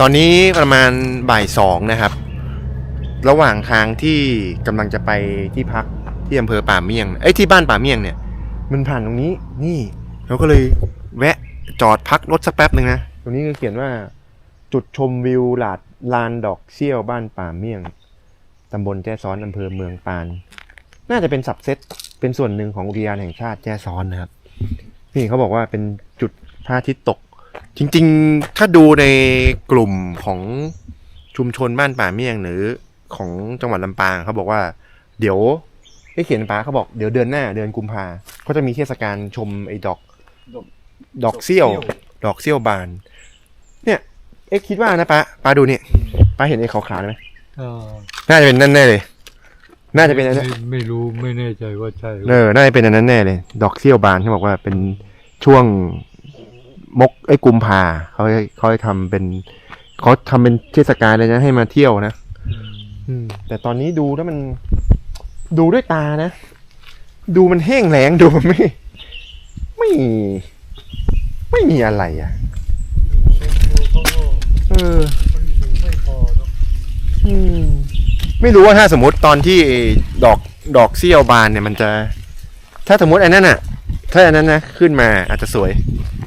ตอนนี้ประมาณบ่ายสองนะครับ ระหว่างทางที่กำลังจะไปที่พักที่อำเภอป่าเมี่ยง เอ้ยที่บ้านป่าเมี่ยงเนี่ย มันผ่านตรงนี้ นี่เราก็เลยแวะจอดพักรถสักแป๊บหนึ่งนะ ตรงนี้ก็เขียนว่า จุดชมวิวหลาดลานดอกเซี่ยวบ้านป่าเมี่ยงตำบลแจ้ซ้อนอำเภอเมืองปาน น่าจะเป็นสับเซตเป็นส่วนหนึ่งของอุทยานแห่งชาติแจ้ซ้อนนะครับ นี่เขาบอกว่าเป็นจุดพระอาทิตย์ตก จริงๆ ถ้าดูในกลุ่มของชุมชนบ้านป่าเมี่ยงหรือของจังหวัดลำปางเขาบอกว่า เดี๋ยวไอ้เขียนป้าเขาบอกเดี๋ยวเดือนหน้าเดือนกุมภาเขาจะมีเทศกาลชมไอ้ดอก ดอกดอกเซี่ยว ดอกเซี่ยวบาน เนี่ยเอ๊ะคิดว่านะป้าป้าดูนี่ป้าเห็นไอ้ขาวๆไหมอ่าน่าจะเป็นนั่นแน่เลย น่าจะเป็นอันนั้นไม่ไม่รู้ไม่แน่ใจว่าใช่หรือเออน่าจะเป็นอันนั้นแน่เลย ดอกเซี่ยวบานเขาบอกว่าเป็นช่วง มกไอ้กุมภาเขาให้เขาให้ทำเป็นเขาทำเป็นเทศกาลเลยนะให้มาเที่ยวนะอืมอืม แต่ตอนนี้ดูแล้วมัน ดูด้วยตานะ ดูมันแห้งแล้งดูมันไม่ ไม่ ไม่มีอะไรอะเขาก็เออมันสูงไม่พอเนาะอืม ไม่รู้ว่าถ้าสมมติตอนที่ดอกดอกเซี่ยวบานเนี่ยมันจะ ถ้าสมมติอันนั้นอะ ถ้าอันนั้นนะขึ้นมาอาจจะสวย